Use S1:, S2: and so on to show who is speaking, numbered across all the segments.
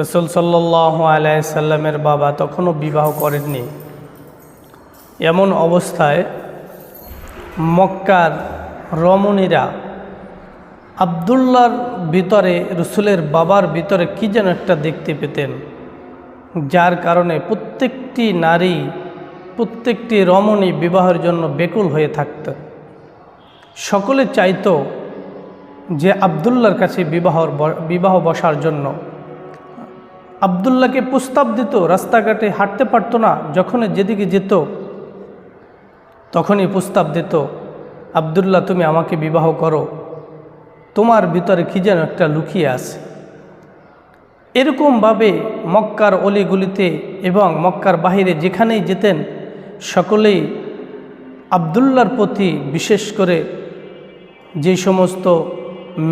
S1: রসুল সাল্লাহ আলাইসাল্লামের বাবা তখনও বিবাহ করেননি। এমন অবস্থায় মক্কার রমণীরা আবদুল্লার ভিতরে, রসুলের বাবার ভিতরে কী যেন একটা দেখতে পেতেন, যার কারণে প্রত্যেকটি নারী, প্রত্যেকটি রমণী বিবাহের জন্য বেকুল হয়ে থাকত। সকলে চাইতো যে আবদুল্লার কাছে বিবাহর বিবাহ বসার জন্য আবদুল্লাহকে প্রস্তাব দিত, রাস্তাঘাটে হাঁটতে পারতো না যখন যেদিকে যেত, তখনই প্রস্তাব দিত, আবদুল্লাহ, তুমি আমাকে বিবাহ করো। তোমার ভিতরে কী যেন একটা লুকিয়ে আছে। এরকমভাবে মক্কার অলিগুলিতে এবং মক্কার বাহিরে যেখানেই যেতেন, সকলেই আবদুল্লার প্রতি বিশেষ করে যে সমস্ত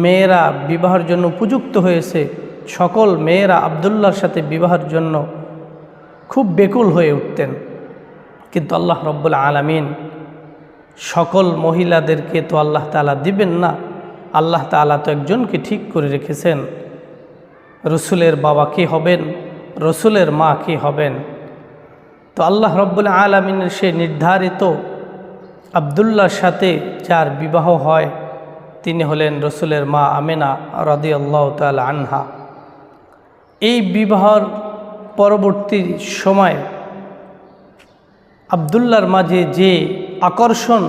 S1: মেয়েরা বিবাহের জন্য উপযুক্ত হয়েছে সকল মেয়েরা আবদুল্লার সাথে বিবাহের জন্য খুব বেকুল হয়ে উঠতেন। কিন্তু আল্লাহ রব্বুল আলামিন সকল মহিলাদেরকে তো আল্লাহ তালা দিবেন না। আল্লাহ তালা তো একজনকে ঠিক করে রেখেছেন। রসুলের বাবা কে হবেন? রসুলের মা কে হবেন? তো আল্লাহ রব্বুল আলমিনের সে নির্ধারিত আবদুল্লার সাথে যার বিবাহ হয়, তিনি হলেন রসুলের মা আমেনা রদি আল্লাহ তাল আনহা। এই বিবাহর পরবর্তী সময় আবদুল্লার মাঝে যে আকর্ষণ,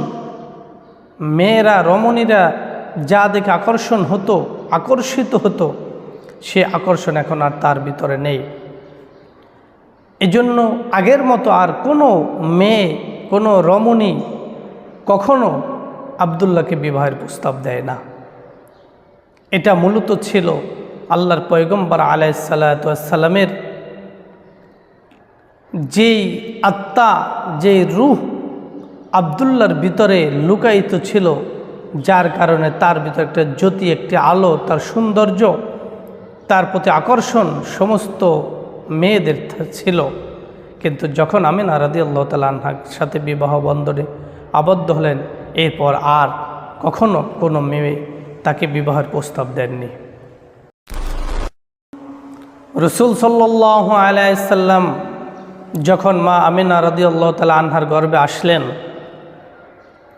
S1: মেয়েরা, রমণীরা যা দেখে আকর্ষণ হতো, আকর্ষিত হতো, সে আকর্ষণ এখন আর তার ভিতরে নেই। এজন্য আগের মতো আর কোনো মেয়ে, কোনো রমণী কখনো আবদুল্লাহকে বিবাহের প্রস্তাব দেয় না। এটা মূলত ছিল আল্লাহর পয়গম্বর আলাইসাল্লামের যেই আত্মা, যেই রুহ আবদুল্লার ভিতরে লুকায়িত ছিল, যার কারণে তার ভিতরে একটা জ্যোতি, একটি আলো, তার সৌন্দর্য, তার প্রতি আকর্ষণ সমস্ত মেয়েদের ছিল। কিন্তু যখন আমিনা রাদি আল্লাহ তালাহার সাথে বিবাহ বন্ধনে আবদ্ধ হলেন, এরপর আর কখনো কোনো মেয়ে তাকে বিবাহের প্রস্তাব দেননি। রসুল সাল্লাহ আলাইসাল্লাম যখন মা আমিনা রাদি আল্লাহ তালা আনহার গর্বে আসলেন,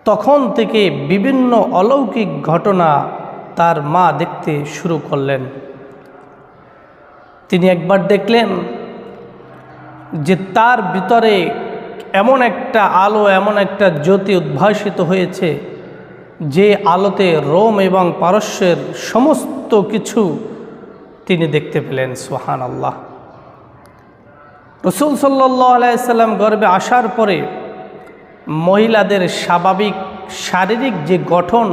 S1: তখন থেকে বিভিন্ন অলৌকিক ঘটনা তার মা দেখতে শুরু করলেন। তিনি একবার দেখলেন যে তার ভিতরে এমন একটা আলো, এমন একটা জ্যোতি উদ্ভাসিত হয়েছে যে আলোতে রোম এবং পারস্যের সমস্ত কিছু তিনি দেখতে পেলেন সোহান আল্লাহ রসুল সাল্লাহ আলাইসাল্লাম গর্বে আসার পরে মহিলাদের স্বাভাবিক শারীরিক যে গঠন,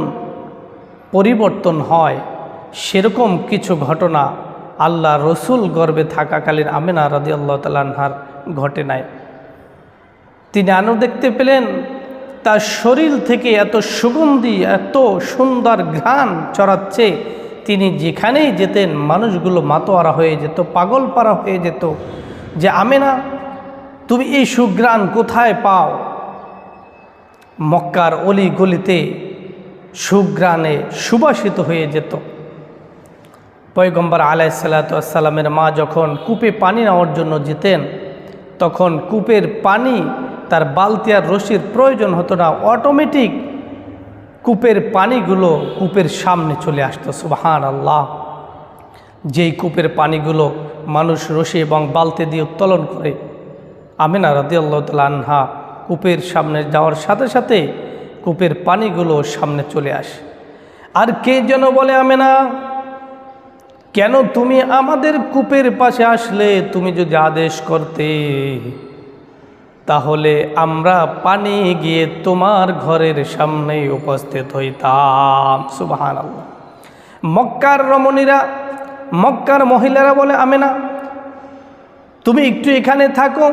S1: পরিবর্তন হয়, সেরকম কিছু ঘটনা আল্লাহ রসুল গর্বে থাকাকালীন আমেনা রাদি আল্লাহ তালাহার ঘটে নাই। তিনি আরও দেখতে পেলেন, তার শরীর থেকে এত সুগন্ধি, এত সুন্দর ঘ্রাণ চড়াচ্ছে তিনি যেখানেই যেতেন, মানুষগুলো মাতোয়ারা হয়ে যেত পাগল পাড়া হয়ে যেত যে, আমেনা, তুমি এই সুগ্রাণ কোথায় পাও? মক্কার অলি গলিতে সুগ্রাণে সুবাসিত হয়ে যেত। পয়গম্বর আলাই সাল্লাতামের মা যখন কূপে পানি নেওয়ার জন্য যেতেন, তখন কূপের পানি তার বালতি আর রশির প্রয়োজন হতো না, অটোমেটিক কূপের পানিগুলো কূপের সামনে চলে আসতো সুবাহান আল্লাহ যেই কূপের পানিগুলো মানুষ রশি এবং বালতি দিয়ে উত্তোলন করে, আমিনা রাদিয়াল্লাহ তালা আনহা কূপের সামনে যাওয়ার সাথে সাথে কূপের পানিগুলো সামনে চলে আসে। আর কে যেন বলে, আমেনা, কেন তুমি আমাদের কূপের পাশে আসলে? তুমি যদি আদেশ করতে। তাহলে আমরা পানি গিয়ে তোমার ঘরের সামনে উপস্থিত হইতাম। সুবাহান আল্লাহ মক্কার রমণীরা, মক্কার মহিলারা বলে আমি না তুমি একটু এখানে থাকো,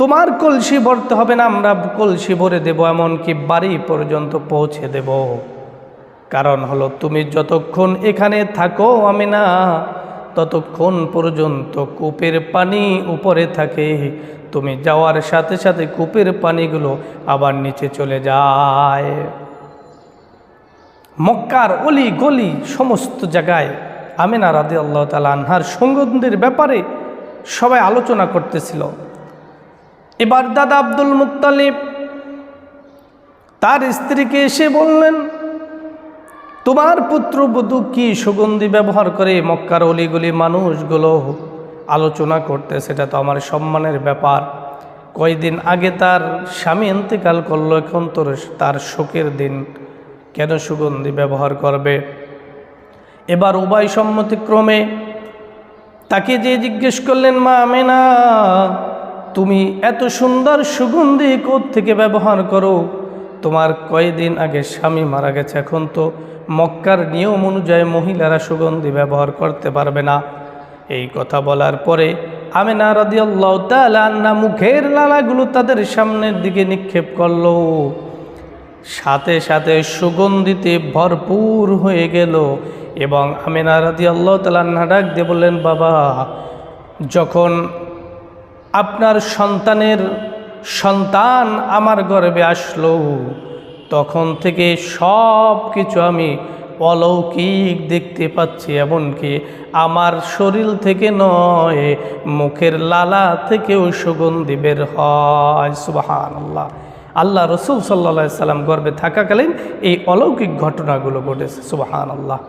S1: তোমার কলসি ভরতে হবে না, আমরা কলসি ভরে দেব, এমনকি বাড়ি পর্যন্ত পৌঁছে দেব। কারণ হলো, তুমি যতক্ষণ এখানে থাকো আমি না ততক্ষণ পর্যন্ত কূপের পানি উপরে থাকে তুমি যাওয়ার সাথে সাথে কূপের পানিগুলো আবার নিচে চলে যায়। মক্কার অলি গলি সমস্ত জায়গায় আমিনা রাদি আল্লাহ তালা আনহার সুগন্ধির ব্যাপারে সবাই আলোচনা করতেছিল। এবার দাদা আব্দুল মুত্তালিব তার স্ত্রীকে এসে বললেন, তোমার পুত্রবধূ কি সুগন্ধি ব্যবহার করে মক্কার অলিগুলি মানুষগুলো আলোচনা করতে, সেটা তো আমার সম্মানের ব্যাপার। কয়দিন আগে তার স্বামী ইন্তেকাল করল, এখন তোর তার শোকের দিন। কেন সুগন্ধি ব্যবহার করবে? এবার উভয় সম্মতিক্রমে তাকে যে জিজ্ঞেস করলেন, মা আমেনা, তুমি এত সুন্দর সুগন্ধি থেকে ব্যবহার করো? তোমার কয়দিন আগে স্বামী মারা গেছে, এখন তো মক্কার নিয়ম অনুযায়ী মহিলারা সুগন্ধি ব্যবহার করতে পারবে না। এই কথা বলার পরে আমেনা রাদিয়াল্লাহু আন্না মুখের লালাগুলো তাদের সামনের দিকে নিক্ষেপ করল। সাথে সাথে সুগন্ধিতে ভরপুর হয়ে গেল এবং আমেনা রাদি আল্লাহ তালা ডাক দিয়ে বললেন, বাবা, যখন আপনার সন্তানের সন্তান আমার গর্বে আসলো, তখন থেকে সব কিছু আমি অলৌকিক দেখতে পাচ্ছি এমনকি আমার শরীর থেকে নয়, মুখের লালা থেকেও সুগন্ধি বের হয়। সুবাহান আল্লাহ আল্লাহ রসুল সাল্লা সাল্লাম গর্বে থাকাকালীন এই অলৌকিক ঘটনাগুলো ঘটেছে। সুবাহান আল্লাহ